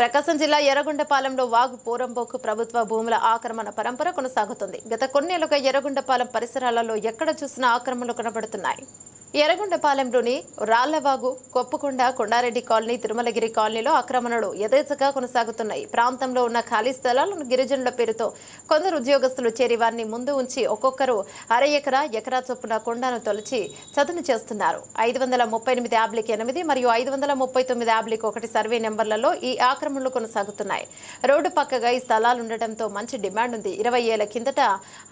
ప్రకాశం జిల్లా ఎర్రగొండపాలెంలో వాగు పోరంబోకు ప్రభుత్వ భూముల ఆక్రమణ పరంపర కొనసాగుతుంది. గత కొన్నేళ్ళుగా ఎర్రగొండపాలెం పరిసరాలలో ఎక్కడ చూసినా ఆక్రమణలు కనబడుతున్నాయి. ఎర్రగొండపాలెంలోని రాళ్ళవాగు కొప్పుకొండ కొండారెడ్డి కాలనీ తిరుమలగిరి కాలనీలో ఆక్రమణలు యథేచ్ఛగా కొనసాగుతున్నాయి. ప్రాంతంలో ఉన్న ఖాళీ స్థలాలను గిరిజనుల పేరుతో కొందరు ఉద్యోగస్తులు చేరి వారిని ముందు ఉంచి ఒక్కొక్కరు అర ఎకరా ఎకరా చొప్పున కొండను తొలచి చదును చేస్తున్నారు. ఐదు వందల ముప్పై ఎనిమిది యాబ్లిక్ ఎనిమిది మరియు ఐదు వందల ముప్పై తొమ్మిది యాబ్లిక్ ఒకటి సర్వే నెంబర్లలో ఈ ఆక్రమణలు కొనసాగుతున్నాయి. రోడ్డు పక్కగా ఈ స్థలాలు ఉండటంతో మంచి డిమాండ్ ఉంది. ఇరవై ఏళ్ళ కిందట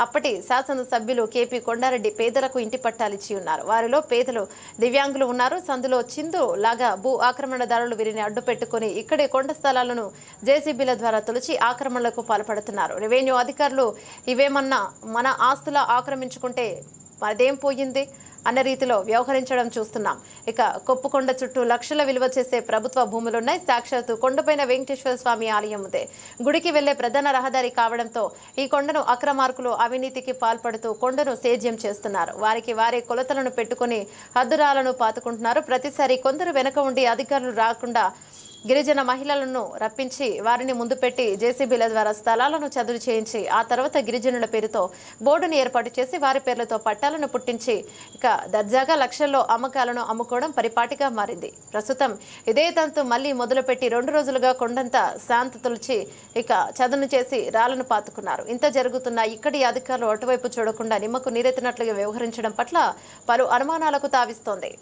అప్పటి శాసనసభ్యులు కేపీ కొండారెడ్డి పేదలకు ఇంటి పట్టాలిచ్చి ఉన్నారు. వారిలో పేదలు దివ్యాంగులు ఉన్నారు. సందులో చిందు లాగా భూ ఆక్రమణదారులు వీరిని అడ్డుపెట్టుకుని ఇక్కడే కొండ స్థలాలను జేసీబీల ద్వారా తొలిచి ఆక్రమణలకు పాల్పడుతున్నారు. రెవెన్యూ అధికారులు ఇవేమన్నా మన ఆస్తుల ఆక్రమించుకుంటే మరేం పోయింది? అన్న రీతిలో వ్యవహరించడం చూస్తున్నాం. ఇక కొప్పుకొండ చుట్టూ లక్షల విలువ చేసే ప్రభుత్వ భూములున్నాయి. సాక్షాత్తు కొండపైన వెంకటేశ్వర స్వామి ఆలయం ఉంది. గుడికి వెళ్ళే ప్రధాన రహదారి కావడంతో ఈ కొండను అక్రమార్కులు అవినీతికి పాల్పడుతూ కొండను సేద్యం చేస్తున్నారు. వారికి వారే కొలతలను పెట్టుకుని హద్దురాలను పాతుకుంటున్నారు. ప్రతిసారి కొందరు వెనక ఉండి అధికారులు రాకుండా గిరిజన మహిళలను రప్పించి వారిని ముందు పెట్టి జేసీబీల ద్వారా స్థలాలను చదువు చేయించి ఆ తర్వాత గిరిజనుల పేరుతో బోర్డును ఏర్పాటు చేసి వారి పేర్లతో పట్టాలను పుట్టించి ఇక దర్జాగా లక్షల్లో అమ్మకాలను అమ్ముకోవడం పరిపాటిగా మారింది. ప్రస్తుతం ఇదే తంతు మళ్ళీ మొదలుపెట్టి రెండు రోజులుగా కొండంత శాంత తులిచి ఇక చదును చేసి రాళ్ళను పాతుకున్నారు. ఇంత జరుగుతున్న ఇక్కడి అధికారులు అటువైపు చూడకుండా నిమ్మకు నీరెత్తినట్లుగా వ్యవహరించడం పట్ల పలు అనుమానాలకు తావిస్తోంది.